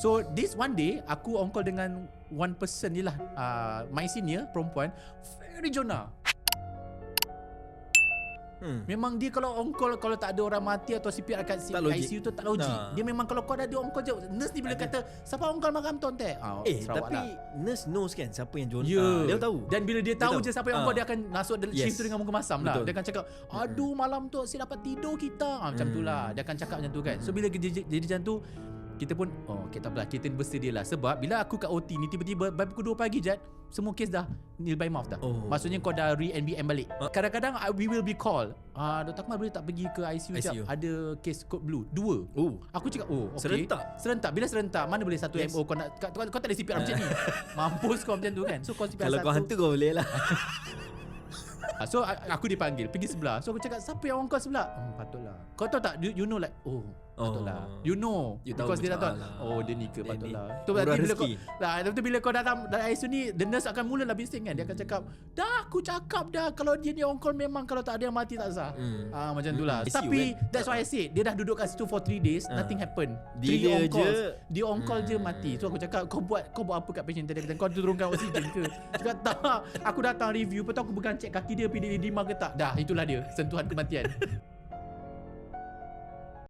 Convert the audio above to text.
So this one day aku on call dengan one person ni lah uh, my senior perempuan very Jonah. Hmm. Memang dia kalau on call kalau tak ada orang mati atau CPR kat Tak logik. ICU tu tak logik. Nah. Dia memang kalau kau dah ada on call je nurse ni bila kata siapa on call makan ton teh. Ah, Eh Sarawak tapi lah. nurse knows kan siapa yang John Ya. Ah, Dia tahu Dan bila dia tahu tahu. je siapa yang on Ah. call dia akan masuk Yes. shift tu dengan muka masam lah. Betul. Dia akan cakap, "Aduh malam tu saya dapat tidur kita." Ah, macam Hmm. tu lah. Dia akan cakap macam tu kan. So bila jadi, jadi macam tu kita pun oh okay tak apalah kita bersedia lah sebab bila aku kat OT ni tiba-tiba by pukul 2 pagi Jad semua kes dah nil by mouth dah. Oh. Maksudnya kau dah re-NBM balik. Ah. Kadang-kadang uh, we will be call. Ah Dr. Akmal boleh tak pergi ke ICU, ICU. jap? Ada kes code blue. Dua. Oh Aku cakap oh okay. Serentak? Serentak Bila serentak Mana boleh satu Yes. MO Kau nak kau, kau tak ada CPR macam ni Mampus kau macam tu kan So kau CPR Kalau satu kau hantu kau boleh lah Ah, So aku dipanggil Pergi sebelah So aku cakap Siapa yang on call sebelah Hmm patutlah Kau tahu tak You, you know like Oh patutlah Oh. You know You tahu Because dia dah tahu. Oh dia ni ke dia patutlah Tu bila kau lah, Lepas tu bila kau datang Dari ICU ni The nurse akan mulalah bising kan. Dia akan cakap Dah aku cakap dah. Kalau dia ni on call Memang kalau tak ada yang mati tak sah. Hmm. Ah macam tu lah. Tapi kan? That's why I said Dia dah duduk kat situ For 3 days Ah. Nothing happen. Bila Three on je- Dia on call je Hmm. mati. So aku cakap Kau buat kau buat apa kat patient tadi? Kau turunkan oksigen ke? Cakap tak Aku datang review. Lepas tu aku cek kaki dia Pergi dia ke tak. Dah itulah dia. Sentuhan kematian